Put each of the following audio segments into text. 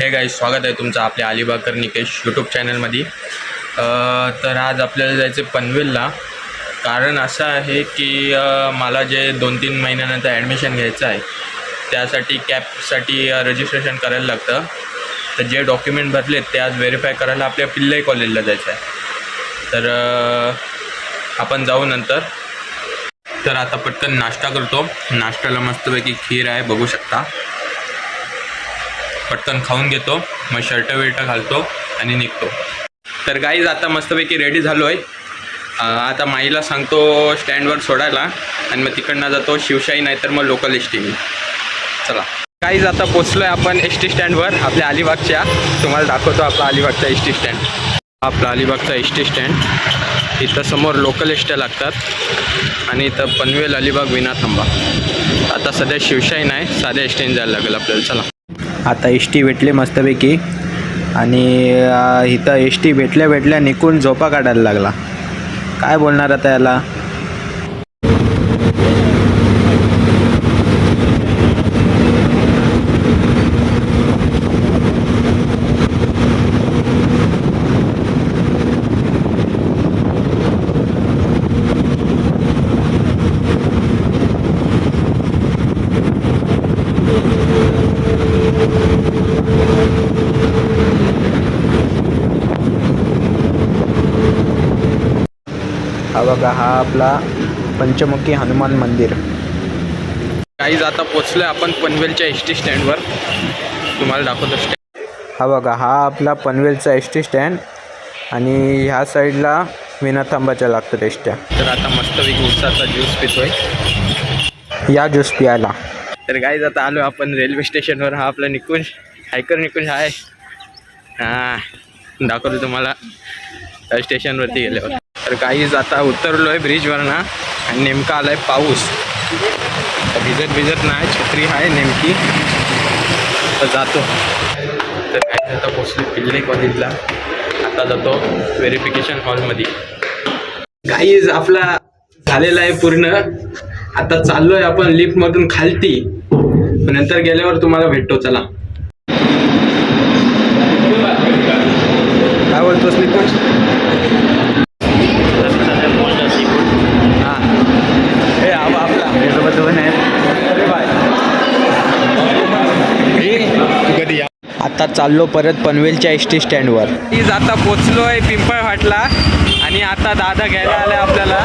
हे गाई स्वागत आहे तुमचं आपल्या अलिबागकर निकेश यूट्यूब चॅनलमध्ये तर आज आपल्याला जायचं आहे पनवेलला. कारण असं आहे की मला जे दोन तीन महिन्यानंतर ॲडमिशन घ्यायचं आहे त्यासाठी कॅपसाठी रजिस्ट्रेशन करायला लागतं. तर जे डॉक्युमेंट भरलेत ते आज व्हेरीफाय करायला आपल्या पिल्लाई कॉलेजला जायचं आहे. तर आपण जाऊ नंतर. तर आता पटकन नाश्ता करतो. नाश्त्याला मस्तपैकी खीर आहे बघू शकता. पटकन खाऊन घेतो मग शर्ट विर्ट घालतो आणि निघतो. तर गाईज आता मस्तपैकी रेडी झालो आहे आता माईला सांगतो स्टँडवर सोडायला आणि मग तिकडनं जातो शिवशाही नाही तर मग लोकल एस टीने चला. गाईज आता पोचलो आहे आपण एस टी स्टँडवर आपल्या अलिबागच्या. तुम्हाला दाखवतो आपला अलिबागचा एस टी स्टँड आपला अलिबागचा एस टी स्टँड इथं समोर लोकल एस ट्या लागतात. आणि इथं पनवेल अलिबाग विना थांबा आता सध्या शिवशाही नाही साध्या एस टीने जायला लागेल आपल्याला. चला. आता एस टी भेटली मस्तपैकी. आणि इथं एस टी भेटल्या भेटल्या निघून झोपा काढायला लागला. काय बोलणार आता याला? हा बघा हा आपला पंचमुखी हनुमान मंदिर. काहीच आता पोचलोय आपण पनवेलच्या एस टी स्टँडवर. तुम्हाला दाखवतो स्टँड. हा बघा हा आपला पनवेलचा एस टी स्टँड आणि ह्या साईडला विनाथांबाच्या लागतात एसट्या तर आता मस्तपैकी उसाचा ज्यूस पितोय. या ज्यूस पियाला तर गाईज आता आलो आपण रेल्वे स्टेशनवर हा आपला निकुंज हायकर निकुंज आहे. हां दाखवतो तुम्हाला. स्टेशनवरती गेल्यावर. तर काहीच आता उतरलो आहे ब्रिजवरनं आणि नेमका आला आहे पाऊस. तर भिजत भिजत नाही छत्री आहे नेमकी. तर जातो. तर काय आता पोचलो पिल्ले कॉलेजला आता जातो व्हेरिफिकेशन हॉलमध्ये काहीच आपला झालेला आहे पूर्ण. आता चाललो आहे आपण लिफ्टमधून खालती. नंतर गेल्यावर तुम्हाला भेटतो चला. काय बोलतोस लिफ्ट आता चाललो परत पनवेलच्या एस टी स्टँडवर. प्लीज आता पोचलो आहे पिंपळ फाटला आणि आता दादा घ्यायला आलाय आपल्याला.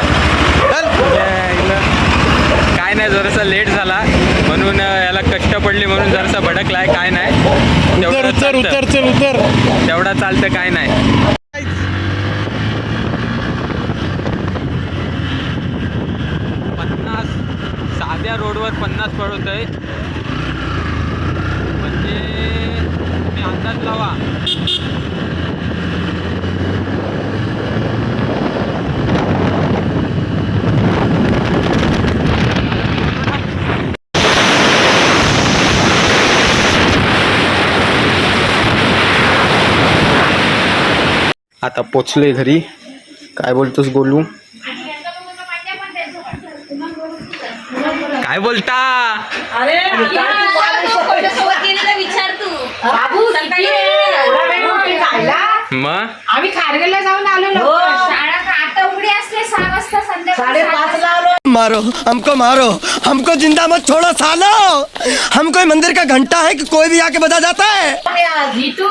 काय नाही जरासा लेट झाला. म्हणून याला कष्ट पडले म्हणून जरासा भडकलाय काय नाही. तेवढं उतर चल उतर. तेवढा चालतं काय नाही. पन्नास साध्या रोडवर पन्नास पडत आहे म्हणजे अंदाज लावा आता पोचलोय घरी काय बोलतोस गोलू काय बोलता अरे विचार बाबू सकाळी मग? आम्ही खारगेला जाऊन आलो लवकर. शाळा का? आता उघडी असते सहा वाजता संध्याकाळी साडेपाच ला आलो. मारो हमको मारो हमको जिंदा मत छोड़ो सालो। हम कोई मंदिर का घंटा है कि कोई भी आके बजा जाता है? जितू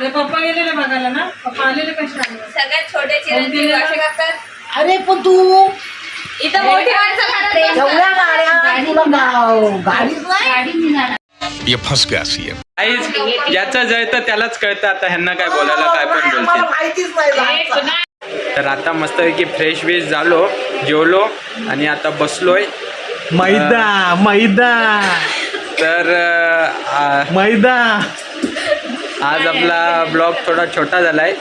ते पप्पा गेलेले बघायला ना? पप्पा आलेले कशा? सगळ्यात छोटे चिरंजीव असे करतात. अरे पण तू इथं मोठी माणसं घरात एवढ्या गाड्या तुला गाव- गाडीच नाही. ये फंस गया सी काहीच ज्याचं जळतं त्यालाच कळतं. आता ह्यांना काय बोलायला काय पण जायचं. तर आता मस्तपैकी फ्रेश वेश झालो जेवलो आणि आता बसलोय. मैदा मैदा. तर आ- मैदा. आज आपला ब्लॉग थोडा छोटा झाला आहे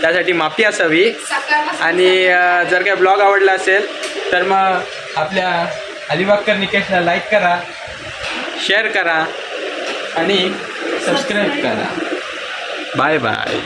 त्यासाठी माफी असावी. आणि जर काय ब्लॉग आवडला असेल तर मग आपल्या अलिबागकर निकेशला लाईक करा शेअर करा. आणि सबस्क्राईब करा. Bye bye